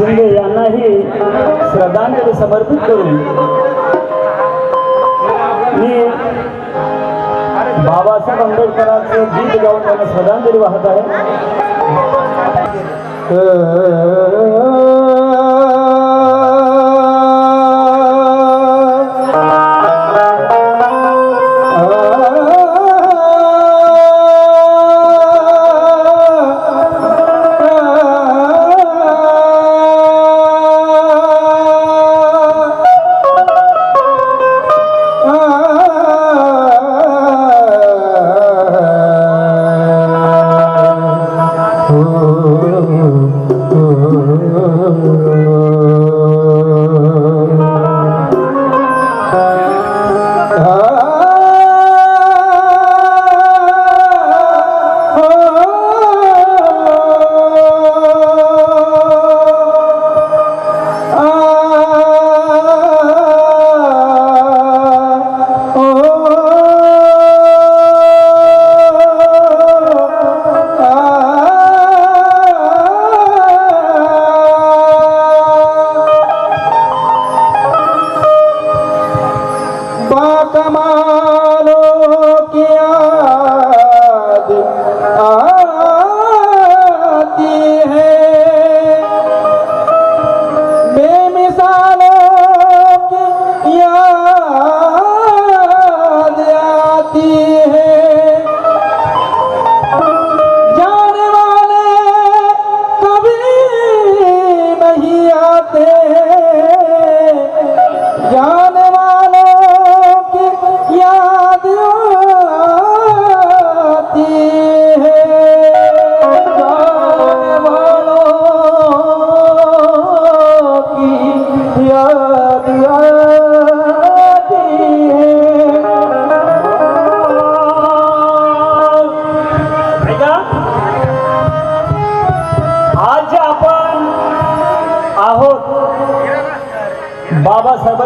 शिंदे यांनाही श्रद्धांजली समर्पित करून मी बाबासाहेब आंबेडकरांचे गीत गाऊन त्यांना श्रद्धांजली वाहत आहे.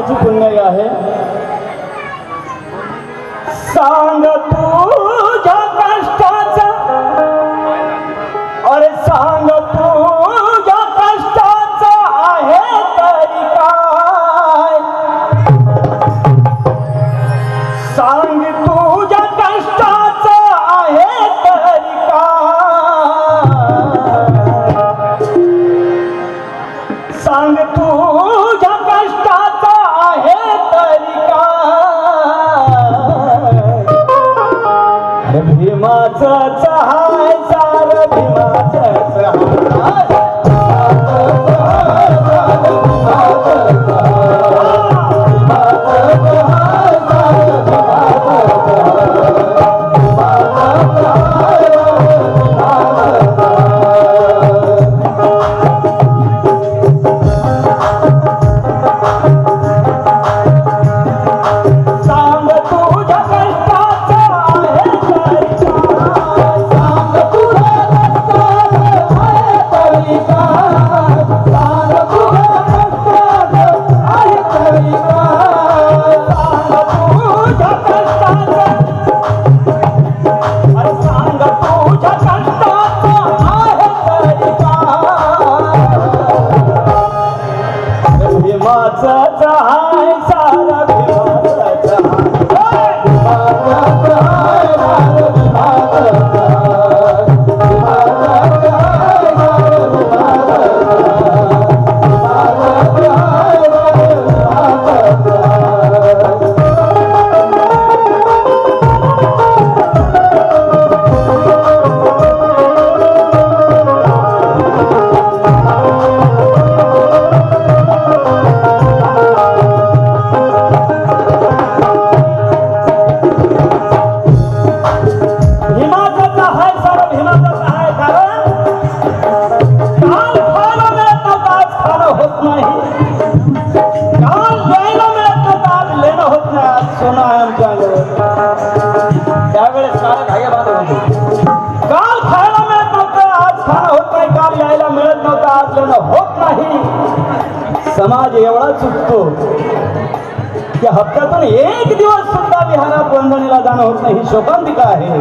देवाची पुण्याई आहे. भीमाचा चहाय सार भीमाचा चहाय. म्हणजे एवढा चुकतो. की हप्त्यातून एक दिवस सुद्धा विहारात बंधनीला जाणं होत नाही. ही शोकांतिका आहे.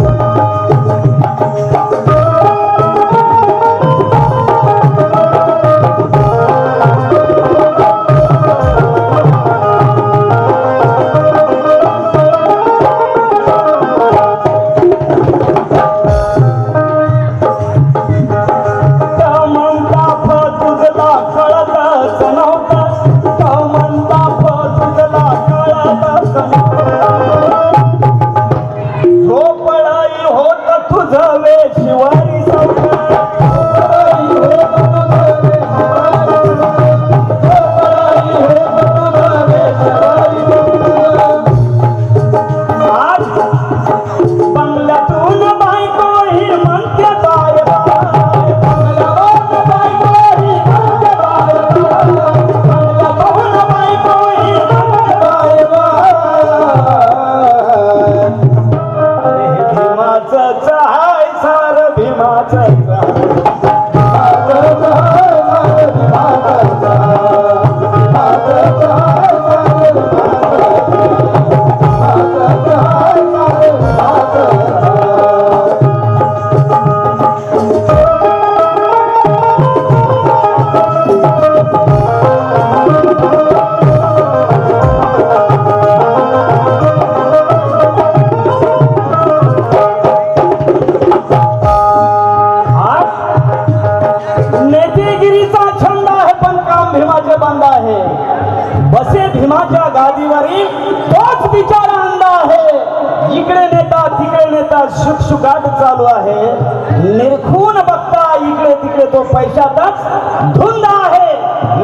इकडे तो पैशातच धुंद आहे.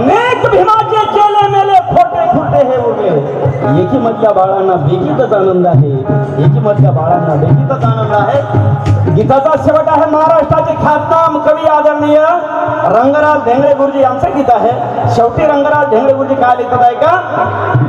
नेक भीमाचे चेले मेले खोटे खोटे हे उरले एकी मधल्या बाळांना बेगीतच आनंद आहे. एकी मधल्या बाळांना बेगीतच आनंद आहे. गीताचा शेवट आहे महाराष्ट्राचे ख्यातनाम कवी आदरणीय रंगराज धेंगडे गुरुजी. यांचं गीत आहे. शेवटी रंगराज धेंगडे गुरुजी काय लिहितात आहे का?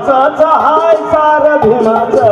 अरे भीमाचाच हाय सार भीमाचाच